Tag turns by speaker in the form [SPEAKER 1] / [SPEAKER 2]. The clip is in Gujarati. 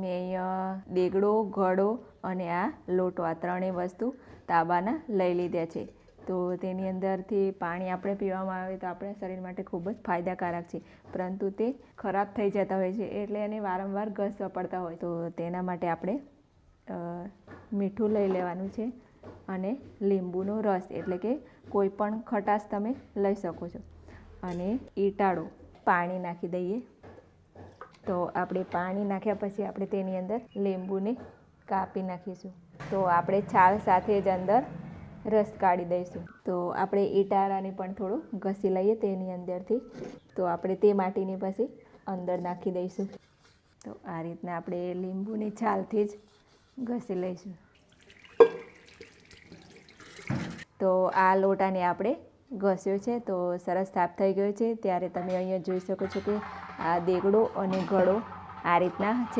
[SPEAKER 1] મેં દેગડો, ઘડો અને આ લોટો આ ત્રણેય વસ્તુ તાંબાના લઈ લીધા છે. તો તેની અંદરથી પાણી આપણે પીવામાં આવે તો આપણા શરીર માટે ખૂબ જ ફાયદાકારક છે. પરંતુ તે ખરાબ થઈ જતા હોય છે એટલે એને વારંવાર ઘસવા પડતા હોય. તો તેના માટે આપણે મીઠું લઈ લેવાનું છે અને લીંબુનો રસ એટલે કે કોઈ પણ ખટાશ તમે લઈ શકો છો. અને ઈટાળો પાણી નાખી દઈએ. તો આપણે પાણી નાખ્યા પછી આપણે તેની અંદર લીંબુને કાપી નાખીશું. તો આપણે છાલ સાથે જ અંદર રસ કાઢી દઈશું. તો આપણે ઈટાળાને પણ થોડું ઘસી લઈએ તેની અંદરથી. તો આપણે તે માટીની પછી અંદર નાખી દઈશું. તો આ રીતના આપણે લીંબુની છાલથી જ ઘસી લઈશું. તો આ લોટાને આપણે ઘસ્યો છે, તો સરસ સાફ થઈ ગયો છે. ત્યારે તમે અહીંયા જોઈ શકો છો કે આ દેગડો અને ઘડો આ રીતના છે.